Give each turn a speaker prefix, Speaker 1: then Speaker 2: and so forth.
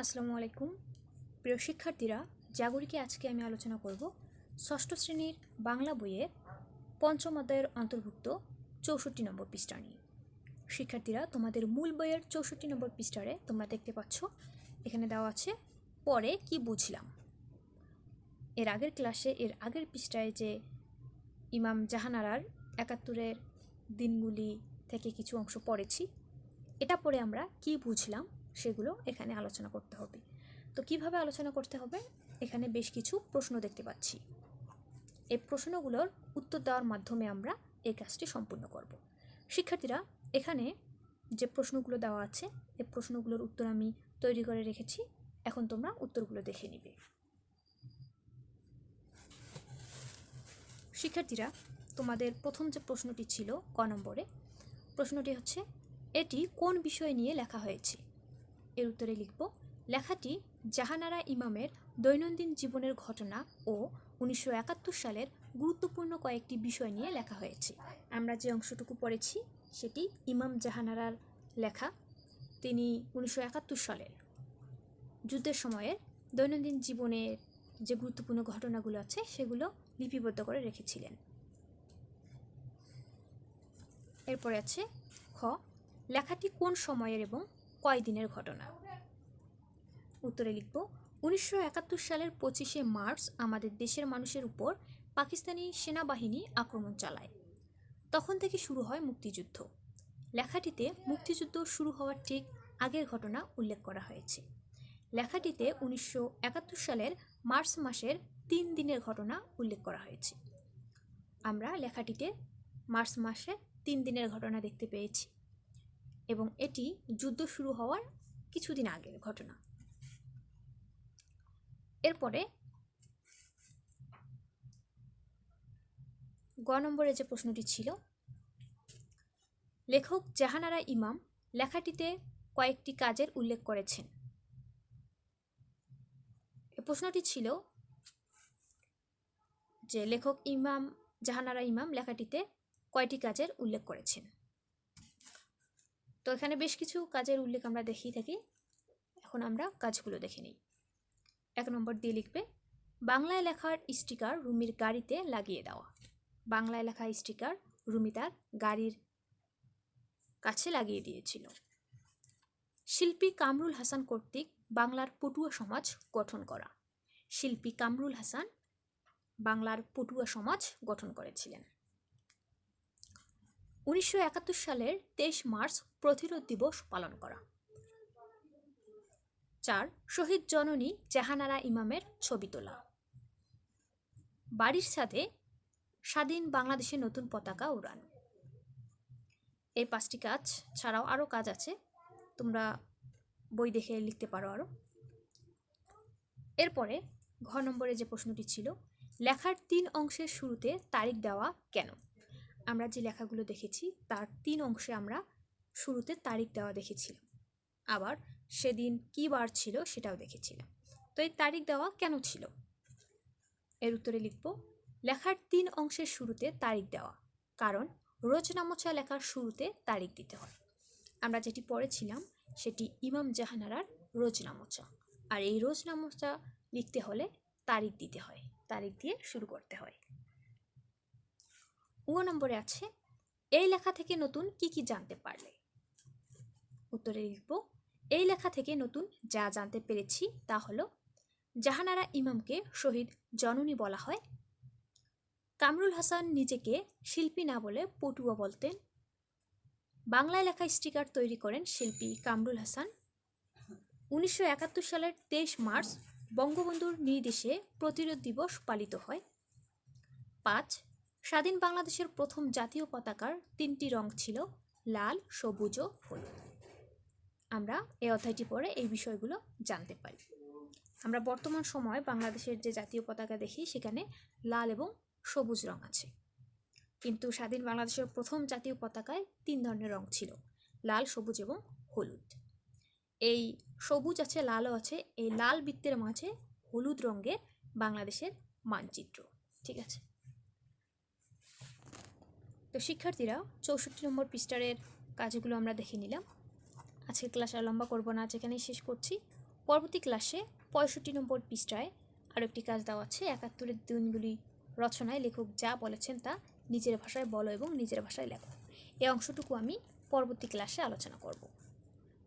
Speaker 1: আসসালামু আলাইকুম। প্রিয় শিক্ষার্থীরা, জাগরিকে আজকে আমি আলোচনা করব ষষ্ঠ শ্রেণির বাংলা বইয়ের পঞ্চম অধ্যায়ের অন্তর্ভুক্ত চৌষট্টি নম্বর পৃষ্ঠা নিয়ে। শিক্ষার্থীরা, তোমাদের মূল বইয়ের চৌষট্টি নম্বর পৃষ্ঠারে তোমরা দেখতে পাচ্ছ, এখানে দেওয়া আছে, পরে কি বুঝলাম। এর আগের ক্লাসে, এর আগের পৃষ্ঠায় যে ইমাম জাহানারার একাত্তরের দিনগুলি থেকে কিছু অংশ পড়েছি, এটা পরে আমরা কি বুঝলাম সেগুলো এখানে আলোচনা করতে হবে। তো কীভাবে আলোচনা করতে হবে? এখানে বেশ কিছু প্রশ্ন দেখতে পাচ্ছি। এই প্রশ্নগুলোর উত্তর দেওয়ার মাধ্যমে আমরা এই কাজটি সম্পূর্ণ করব। শিক্ষার্থীরা, এখানে যে প্রশ্নগুলো দেওয়া আছে, এই প্রশ্নগুলোর উত্তর আমি তৈরি করে রেখেছি। এখন তোমরা উত্তরগুলো দেখে নিবে। শিক্ষার্থীরা, তোমাদের প্রথম যে প্রশ্নটি ছিল ক নম্বরে, প্রশ্নটি হচ্ছে, এটি কোন বিষয় নিয়ে লেখা হয়েছে? এর উত্তরে লিখব, লেখাটি জাহানারা ইমামের দৈনন্দিন জীবনের ঘটনা ও উনিশশো একাত্তর সালের গুরুত্বপূর্ণ কয়েকটি বিষয় নিয়ে লেখা হয়েছে। আমরা যে অংশটুকু পড়েছি, সেটি ইমাম জাহানারার লেখা। তিনি উনিশশো একাত্তর সালের যুদ্ধের সময়ের দৈনন্দিন জীবনের যে গুরুত্বপূর্ণ ঘটনাগুলো আছে, সেগুলো লিপিবদ্ধ করে রেখেছিলেন। এরপরে আছে, খ, লেখাটি কোন সময়ের এবং কয় দিনের ঘটনা? উত্তরে লিখব, উনিশশো একাত্তর সালের পঁচিশে মার্চ আমাদের দেশের মানুষের উপর পাকিস্তানি সেনাবাহিনী আক্রমণ চালায়। তখন থেকে শুরু হয় মুক্তিযুদ্ধ। লেখাটিতে মুক্তিযুদ্ধ শুরু হওয়ার ঠিক আগের ঘটনা উল্লেখ করা হয়েছে। লেখাটিতে উনিশশো একাত্তর সালের মার্চ মাসের তিন দিনের ঘটনা উল্লেখ করা হয়েছে। আমরা লেখাটিতে মার্চ মাসে তিন দিনের ঘটনা দেখতে পেয়েছি। এবং এটি যুদ্ধ শুরু হওয়ার কিছুদিন আগের ঘটনা। এরপরে গ নম্বরে যে প্রশ্নটি ছিল, লেখক জাহানারা ইমাম লেখাটিতে কয়েকটি কাজের উল্লেখ করেছেন। প্রশ্নটি ছিল যে লেখক ইমাম জাহানারা ইমাম লেখাটিতে কয়টি কাজের উল্লেখ করেছেন? তো এখানে বেশ কিছু কাজের উল্লেখ আমরা দেখিয়ে থাকি। এখন আমরা কাজগুলো দেখে নিই। এক নম্বর দিয়ে লিখবে, বাংলায় লেখার স্টিকার রুমির গাড়িতে লাগিয়ে দেওয়া। বাংলায় লেখা স্টিকার রুমি তার গাড়ির কাছে লাগিয়ে দিয়েছিল। শিল্পী কামরুল হাসান কর্তৃক বাংলার পটুয়া সমাজ গঠন করা। শিল্পী কামরুল হাসান বাংলার পটুয়া সমাজ গঠন করেছিলেন। উনিশশো একাত্তর সালের তেইশ মার্চ প্রতিরোধ দিবস পালন করা। চার, শহীদ জননী জাহানারা ইমামের ছবি তোলা। বাড়ির সাথে স্বাধীন বাংলাদেশের নতুন পতাকা উড়ান। এই পাঁচটি কাজ ছাড়াও আরও কাজ আছে। তোমরা বই দেখে লিখতে পারো আরও। এরপরে ঘ নম্বরে যে প্রশ্নটি ছিল, লেখার তিন অংশের শুরুতে তারিখ দেওয়া কেন? আমরা যে লেখাগুলো দেখেছি, তার তিন অংশে আমরা শুরুতে তারিখ দেওয়া দেখেছিলাম। আবার সেদিন কী বার ছিল সেটাও দেখেছিলাম। তো এই তারিখ দেওয়া কেন ছিল? এর উত্তরে লিখব, লেখার তিন অংশের শুরুতে তারিখ দেওয়া, কারণ রোজনামোচা লেখার শুরুতে তারিখ দিতে হয়। আমরা যেটি পড়েছিলাম, সেটি ইমাম জাহানারার রোজনামোচা। আর এই রোজনামোচা লিখতে হলে তারিখ দিতে হয়, তারিখ দিয়ে শুরু করতে হয়। ও নম্বরে আছে, এই লেখা থেকে নতুন কি কি জানতে পারলে? উত্তরে লিখব, এই লেখা থেকে নতুন যা জানতে পেরেছি তা হলো, জাহানারা ইমামকে শহীদ জননী বলা হয়, কামরুল হাসান নিজেকে শিল্পী না বলে পটুয়া বলতেন, বাংলায় লেখা স্টিকার তৈরি করেন শিল্পী কামরুল হাসান, উনিশশো একাত্তর সালের তেইশ মার্চ বঙ্গবন্ধুর নির্দেশে প্রতিরোধ দিবস পালিত হয়, পাঁচ স্বাধীন বাংলাদেশের প্রথম জাতীয় পতাকার তিনটি রং ছিল লাল, সবুজ ও হলুদ। আমরা এই অধ্যায়টি পড়ে এই বিষয়গুলো জানতে পারি। আমরা বর্তমান সময় বাংলাদেশের যে জাতীয় পতাকা দেখি, সেখানে লাল এবং সবুজ রং আছে। কিন্তু স্বাধীন বাংলাদেশের প্রথম জাতীয় পতাকায় তিন ধরনের রং ছিল, লাল, সবুজ এবং হলুদ। এই সবুজ আছে, লালও আছে, এই লাল বৃত্তের মাঝে হলুদ রঙের বাংলাদেশের মানচিত্র, ঠিক আছে? তো শিক্ষার্থীরা চৌষট্টি নম্বর পৃষ্ঠারের কাজগুলো আমরা দেখে নিলাম। আজকের ক্লাস আর লম্বা করব না যেখানেই শেষ করছি। পরবর্তী ক্লাসে পঁয়ষট্টি নম্বর পৃষ্ঠায় আরও একটি কাজ দেওয়া আছে, একাত্তরের দিনগুলি রচনায় লেখক যা বলেছেন তা নিজের ভাষায় বলো এবং নিজের ভাষায় লেখো। এই অংশটুকু আমি পরবর্তী ক্লাসে আলোচনা করব।